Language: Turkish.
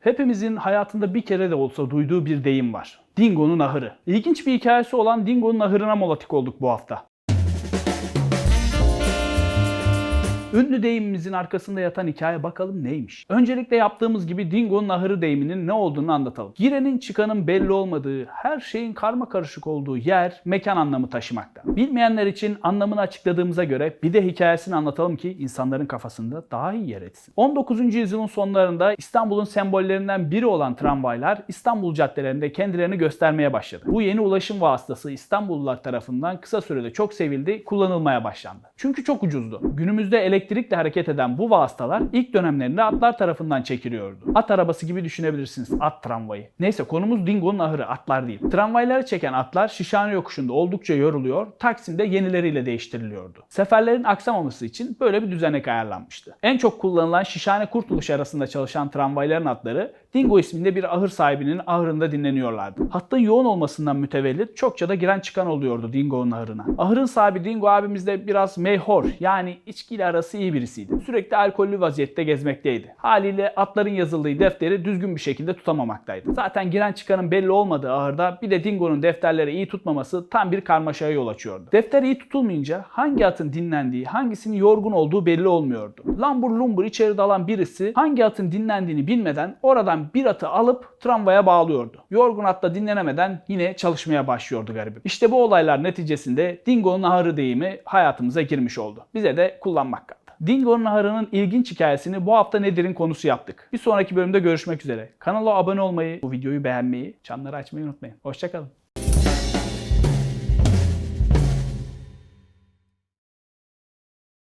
Hepimizin hayatında bir kere de olsa duyduğu bir deyim var. Dingo'nun ahırı. İlginç bir hikayesi olan Dingo'nun ahırına molatik olduk bu hafta. Ünlü deyimimizin arkasında yatan hikaye bakalım neymiş? Öncelikle yaptığımız gibi Dingo'nun ahırı deyiminin ne olduğunu anlatalım. Girenin çıkanın belli olmadığı, her şeyin karma karışık olduğu yer, mekan anlamı taşımakta. Bilmeyenler için anlamını açıkladığımıza göre bir de hikayesini anlatalım ki insanların kafasında daha iyi yer etsin. 19. yüzyılın sonlarında İstanbul'un sembollerinden biri olan tramvaylar İstanbul caddelerinde kendilerini göstermeye başladı. Bu yeni ulaşım vasıtası İstanbullular tarafından kısa sürede çok sevildi, kullanılmaya başlandı. Çünkü çok ucuzdu. Günümüzde elektrikle hareket eden bu vasıtalar ilk dönemlerinde atlar tarafından çekiliyordu. At arabası gibi düşünebilirsiniz at tramvayı. Neyse konumuz Dingo'nun ahırı atlar değil. Tramvayları çeken atlar Şişhane yokuşunda oldukça yoruluyor, Taksim'de yenileriyle değiştiriliyordu. Seferlerin aksamaması için böyle bir düzenek ayarlanmıştı. En çok kullanılan Şişhane Kurtuluş arasında çalışan tramvayların atları Dingo isminde bir ahır sahibinin ahırında dinleniyorlardı. Hattın yoğun olmasından mütevellit çokça da giren çıkan oluyordu Dingo'nun ahırına. Ahırın sahibi Dingo abimiz de biraz meyhor yani içkiyle arası iyi birisiydi. Sürekli alkollü vaziyette gezmekteydi. Haliyle atların yazıldığı defteri düzgün bir şekilde tutamamaktaydı. Zaten giren çıkanın belli olmadığı ahırda bir de Dingo'nun defterleri iyi tutmaması tam bir karmaşaya yol açıyordu. Defter iyi tutulmayınca hangi atın dinlendiği, hangisinin yorgun olduğu belli olmuyordu. Lambur lumbur içeri dalan birisi hangi atın dinlendiğini bilmeden oradan bir atı alıp tramvaya bağlıyordu. Yorgun at da dinlenemeden yine çalışmaya başlıyordu garibim. İşte bu olaylar neticesinde Dingo'nun ahırı deyimi hayatımıza girmiş oldu. Bize de kullanmak kaldı. Dingo'nun ahırının ilginç hikayesini bu hafta Nedir'in konusu yaptık. Bir sonraki bölümde görüşmek üzere. Kanala abone olmayı, bu videoyu beğenmeyi, çanları açmayı unutmayın. Hoşçakalın.